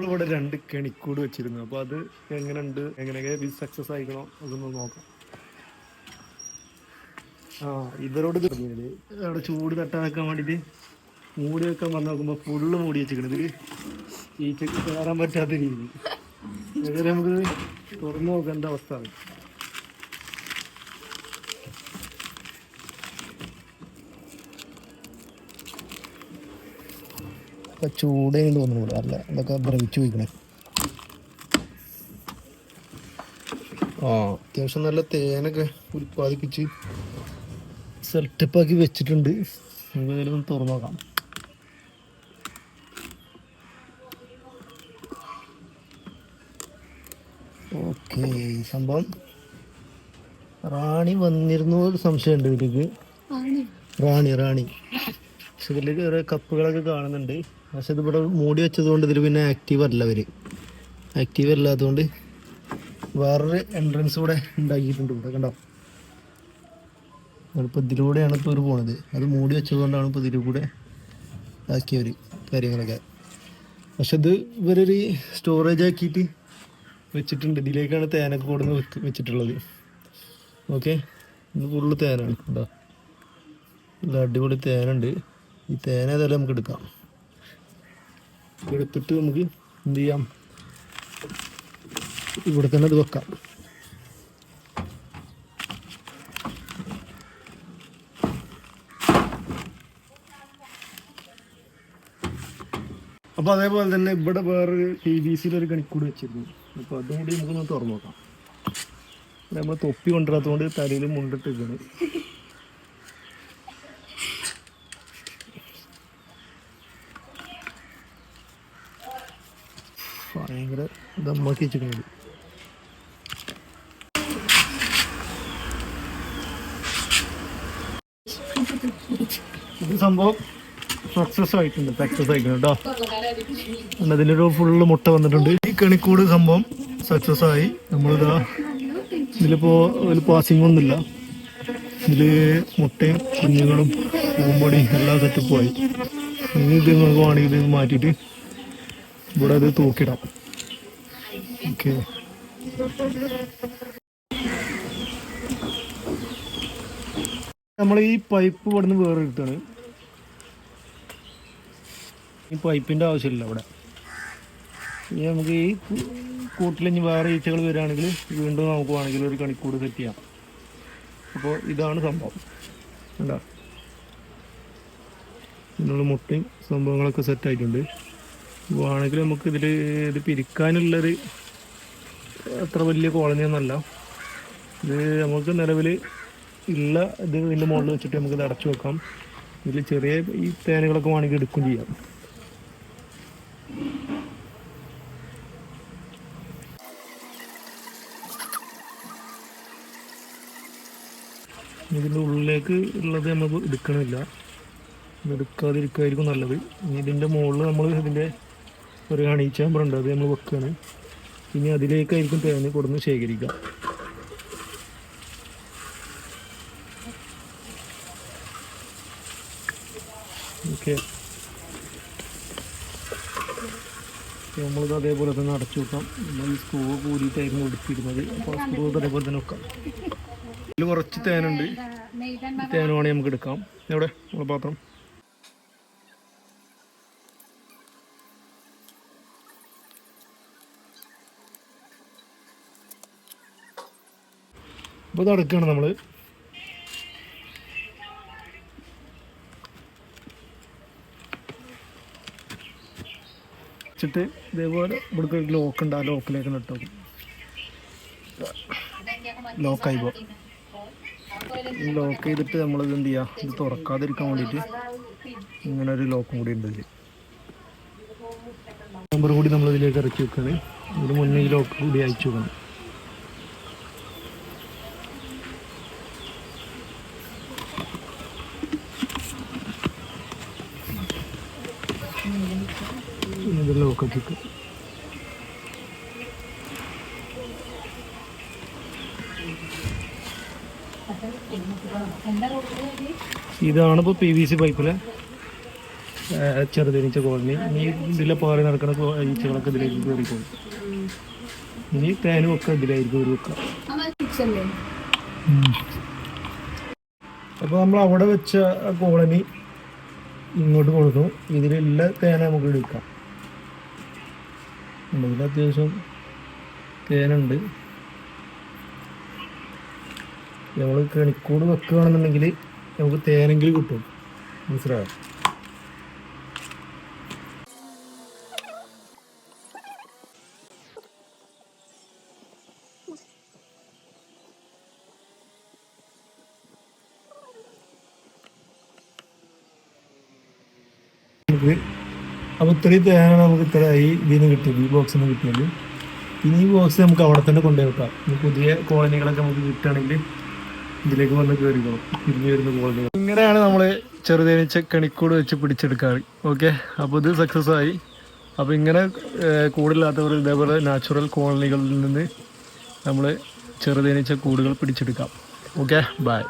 നമ്മളിവിടെ രണ്ട് കെണിക്കൂട് വെച്ചിരുന്നു. അപ്പോൾ അത് എങ്ങനെയുണ്ട്? എങ്ങനെയൊക്കെ സക്സസ് ആയിക്കണോ? അതൊന്ന് നോക്കാം. ആ ഇവരോട് അവിടെ ചൂട് തട്ടാക്കാൻ വേണ്ടിയിട്ട് മൂടി വെക്കാൻ വന്ന് നോക്കുമ്പോൾ ഫുള്ള് മൂടി വെച്ചിരിക്കണത്. ഈച്ചക്ക് കയറാൻ പറ്റാത്ത രീതി. നമുക്ക് തുറന്നു നോക്കേണ്ട അവസ്ഥ? ആണ് ചൂടേന്ന് ചൂടേ തോന്നുന്നു അല്ല ഇതൊക്കെ ദ്രവിച്ചു പോയിക്കണേ. ആ അത്യാവശ്യം നല്ല തേനൊക്കെ ഉൽപ്പാദിപ്പിച്ച് സെറ്റപ്പാക്കി വെച്ചിട്ടുണ്ട്. നമുക്ക് ഏതായാലും ഒന്ന് തുറന്നു നോക്കാം. ഓക്കെ സംഭവം റാണി വന്നിരുന്നു ഒരു സംശയമുണ്ട് ഇതിലേക്ക് റാണി. റാണി പക്ഷെ ഇതിലേക്ക് കുറേ കപ്പുകളൊക്കെ കാണുന്നുണ്ട്. പക്ഷെ ഇതിവിടെ മൂടി വെച്ചതുകൊണ്ട് ഇതിൽ പിന്നെ ആക്റ്റീവ് അല്ല അവർ ആക്റ്റീവ് അല്ലാത്തതുകൊണ്ട് വേറൊരു എൻട്രൻസ് കൂടെ ഉണ്ടാക്കിയിട്ടുണ്ട് ഇവിടെ കണ്ടോ? ഇപ്പോൾ ഇതിലൂടെയാണ് ഇപ്പോൾ ഇവർ പോണത്. അത് മൂടി വെച്ചതുകൊണ്ടാണ് ഇപ്പോൾ ഇതിലൂടെ ആക്കിയവർ കാര്യങ്ങളൊക്കെ. പക്ഷെ ഇത് ഇവരൊരു സ്റ്റോറേജ് ആക്കിയിട്ട് വെച്ചിട്ടുണ്ട്. ഇതിലേക്കാണ് തേനൊക്കെ കൊടുന്ന് വെച്ചിട്ടുള്ളത്. ഓക്കെ ഇത് ഫുള്ള് തേനാണ്. കേട്ടോ നല്ല അടിപൊളി തേനുണ്ട്. ഈ തേന ഏതായാലും നമുക്ക് എടുക്കാം. എടുത്തിട്ട് നമുക്ക് എന്ത് ചെയ്യാം? ഇവിടെ തന്നെ അത് വെക്കാം. അപ്പോൾ അതേപോലെ തന്നെ ഇവിടെ വേറൊരു ടി വി സിയിൽ ഒരു കണിക്കൂട് വെച്ചിരുന്നു. അപ്പോൾ അതും കൂടി നമുക്കൊന്ന് തുറന്നു നോക്കാം. നമ്മൾ തൊപ്പി കൊണ്ടുവരാത്തതുകൊണ്ട് തലയിൽ മുണ്ടിട്ടിരിക്കുകയാണ് ഭയങ്കര ദമ്മാക്കി വെച്ചിരിക്കുന്നത് ഇത് സംഭവം സക്സസ് ആയിട്ടുണ്ട്. സക്സസ് ആയിട്ടുണ്ട് കേട്ടോ. അതിലൊരു ഫുള്ള് മുട്ട വന്നിട്ടുണ്ട്. ഈ കണിക്കൂട് സംഭവം സക്സസ് ആയി. നമ്മളിതാ ഇതിലിപ്പോ ഒരു പാസിംഗ് ഒന്നുമില്ല. ഇതിൽ മുട്ടയും കുഞ്ഞുങ്ങളും എല്ലാം സെറ്റപ്പും ആയി. ഇനി ഇത് നിങ്ങൾക്ക് വേണമെങ്കിൽ ഇത് മാറ്റിയിട്ട് ഇവിടെ അത് തൂക്കിടാം. ഓക്കെ നമ്മൾ ഈ പൈപ്പ് ഇവിടെ നിന്ന് വേറെ എടുത്താണ് ഈ പൈപ്പിന്റെ ആവശ്യമില്ല ഇവിടെ. ഇനി നമുക്ക് ഈ കൂട്ടിലിഞ്ഞ് വേറെ ഈച്ചകൾ വരികയാണെങ്കിൽ വീണ്ടും നമുക്ക് വേണമെങ്കിൽ ഒരു കണിക്കൂട് സെറ്റ് ചെയ്യാം. അപ്പോൾ ഇതാണ് സംഭവം. കണ്ടോ? ഇതിനുള്ള മുട്ടയും സംഭവങ്ങളൊക്കെ സെറ്റ് ആയിട്ടുണ്ട്. വേണമെങ്കിൽ നമുക്ക് ഇതിൽ ഇത് പിരിക്കാനുള്ളൊരു അത്ര വലിയ കോളനി ഒന്നല്ല ഇത് നമുക്ക് നിലവിൽ ഉള്ള ഇത് ഇതിന്റെ മുകളിൽ വെച്ചിട്ട് നമുക്ക് ഇത് അടച്ചു വെക്കാം. ഇതിൽ ചെറിയ ഈ തേനുകളൊക്കെ വേണമെങ്കിൽ എടുക്കും ചെയ്യാം. ഇതിന്റെ ഉള്ളിലേക്ക് ഉള്ളത് നമ്മൾ എടുക്കണില്ല. എടുക്കാതിരിക്കുമായിരിക്കും നല്ലത്. ഇതിന്റെ മുകളിൽ നമ്മൾ ഇതിന്റെ ഒരു ഹണി ചാമ്പർ ഉണ്ട് അത് നമ്മൾ വെക്കുകയാണ് ഇനി അതിലേക്കായിരിക്കും തേങ്ങ കൊടുന്ന് ശേഖരിക്കുക. ഓക്കെ. നമ്മളിത് അതേപോലെ തന്നെ അടച്ചു വെക്കാം. നമ്മൾ ഈ സ്ക്രൂ കൂടിയിട്ടായിരുന്നു എടുത്തിരുന്നത് അപ്പോൾ സ്ക്രൂ അതേപോലെ തന്നെ വെക്കാം. ഇതിൽ കുറച്ച് തേനുണ്ട് തേനുവാണെങ്കിൽ നമുക്ക് എടുക്കാം. എവിടെ? നമ്മുടെ പാത്രം. അപ്പോൾ ഇത് അടക്കുകയാണ് നമ്മൾ വെച്ചിട്ട് ഇതേപോലെ ഇവിടെ ഒരു ലോക്ക് ഉണ്ട്. ആ ലോക്കിലേക്ക് ഇട്ടു ലോക്കായി പോ ലോക്ക് ചെയ്തിട്ട് നമ്മളിത് എന്ത് ചെയ്യുക ഇത് തുറക്കാതിരിക്കാൻ വേണ്ടിയിട്ട് ഇങ്ങനെ ഒരു ലോക്കും കൂടി ഉണ്ട് ഇതിൽ നമ്പർ കൂടി നമ്മൾ ഇതിലേക്ക് ഇറക്കി വെക്കുകയാണ് ഇതിന് മുന്നേ ഈ ലോക്ക് കൂടി അയച്ചു വെക്കണം. ഇത് ലോക്കൊക്കെ ഇതാണ് ഇപ്പോൾ പി വി സി പൈപ്പിലെ ചെറുതിരിച്ച കോളനി. ഇനി ഇതിലെ പാറി നടക്കുന്ന ഈച്ചകളൊക്കെ ഇതിലേക്ക് കയറിക്കോളും ഇനി തേനും ഒക്കെ ഇതിലായിരിക്കും ഒരു വെക്കുക അപ്പോൾ നമ്മൾ അവിടെ വെച്ച കോളനി ഇങ്ങോട്ട് കൊടുക്കും ഇതിലുള്ള തേന നമുക്ക് എടുക്കാം. നമ്മളിൽ അത്യാവശ്യം തേനുണ്ട്. നമ്മൾ കണിക്കൂട് വെക്കുകയാണെന്നുണ്ടെങ്കിൽ നമുക്ക് തേനെങ്കിലും കിട്ടും. മനസ്സിലായോ? നമുക്ക് അപ്പോൾ ഇത്രയും തേങ്ങ നമുക്ക് ഇത്ര ഈ ഇതിന് കിട്ടിയത് ഈ ബോക്സിൽ നിന്ന് കിട്ടിയത്. ഇനി ഈ ബോക്സ് നമുക്ക് അവിടെ തന്നെ കൊണ്ടുപോയി വെക്കാം. പുതിയ കോളനികളൊക്കെ നമുക്ക് കിട്ടുകയാണെങ്കിൽ ഇതിലേക്ക് വന്ന് കയറിക്കോളും. തിരിഞ്ഞു വരുന്ന കോളനികൾ. ഇങ്ങനെയാണ് നമ്മൾ ചെറുതേനീച്ച കണിക്കൂട് വെച്ച് പിടിച്ചെടുക്കാറ്. ഓക്കെ? അപ്പോൾ ഇത് സക്സസ് ആയി. അപ്പോൾ ഇങ്ങനെ കൂടില്ലാത്തവർ ഇതേപോലെ നാച്ചുറൽ കോളനികളിൽ നിന്ന് നമ്മൾ ചെറുതേനീച്ച കൂടുകൾ പിടിച്ചെടുക്കാം. ഓക്കെ? ബൈ